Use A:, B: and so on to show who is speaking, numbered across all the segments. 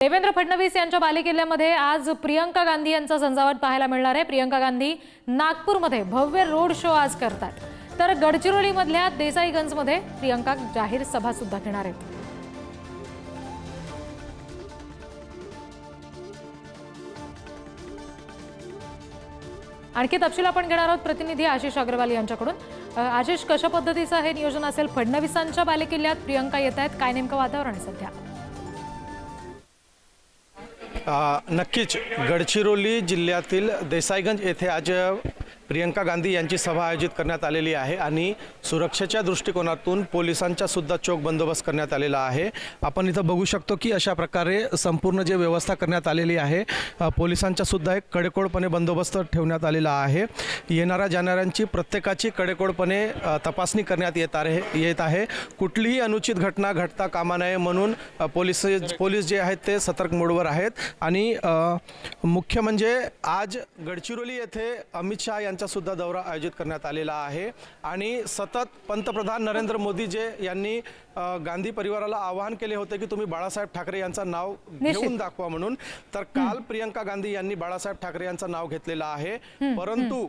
A: देवेंद्र फडणवीस यांच्या बालेकिल्ल्यामध्ये आज प्रियंका गांधी यांचा झंझावात पाहायला मिळणार आहे. प्रियंका गांधी नागपूरमध्ये भव्य रोड शो आज करतात. तर गडचिरोलीमधल्या देसाईगंजमध्ये प्रियंका जाहीर सभा सुद्धा घेणार आहेत. आणखी तपशील आपण घेणार आहोत. प्रतिनिधी आशिष अग्रवाल यांच्याकडून. आशिष कशा पद्धतीचं हे नियोजन असेल? फडणवीसांच्या बालेकिल्ल्यात प्रियंका येत आहेत. काय नेमकं वातावरण सध्या?
B: नक्कीच गडचिरोली जिल्ह्यातील देसाईगंज येथे आज प्रियंका गांधी यांची सभा आयोजित करण्यात आलेली आहे आणि सुरक्षेच्या दृष्टिकोनातून पोलिसांचा सुद्धा चोख बंदोबस्त करण्यात आलेला आहे. आपण इथं बघू शकतो की अशा प्रकारे संपूर्ण जे व्यवस्था करण्यात आलेली आहे पोलिसांचा सुद्धा एक कडेकोडपणे बंदोबस्त ठेवण्यात आलेला आहे. येणाऱ्या जाणाऱ्यांची प्रत्येकाची कडेकोडपणे तपासणी करण्यात येत आहे येत आहे. कुठलीही अनुचित घटना घडता कामा नये म्हणून पोलीस पोलीस जे आहेत ते सतर्क मोडवर आहेत. आणि मुख्य म्हणजे आज गडचिरोली येथे अमित शहा यांच्या सुद्धा दौरा आयोजित करण्यात आलेला आहे. आणि सतत पंतप्रधान नरेंद्र मोदी जे यांनी गांधी परिवाराला आवाहन केले होते की तुम्ही बाळासाहेब ठाकरे यांचं नाव. घेऊन दाखवा म्हणून तर काल प्रियंका गांधी यांनी बाळासाहेब ठाकरे यांचं नाव घेतलेलं आहे. परंतु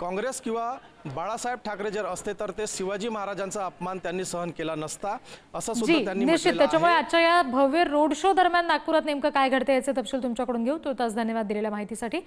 B: काँग्रेस किंवा बाळासाहेब ठाकरे जर असते तर ते शिवाजी महाराजांचा अपमान त्यांनी सहन केला नसता असं सुद्धा
A: जी
B: त्यांनी
A: निश्चित. त्याच्यामुळे. आजच्या या भव्य रोड शो दरम्यान नागपुरात नेमकं काय घडते याचे तपशील तुमच्याकडून घेऊ. तुर्तास धन्यवाद दिलेल्या माहितीसाठी.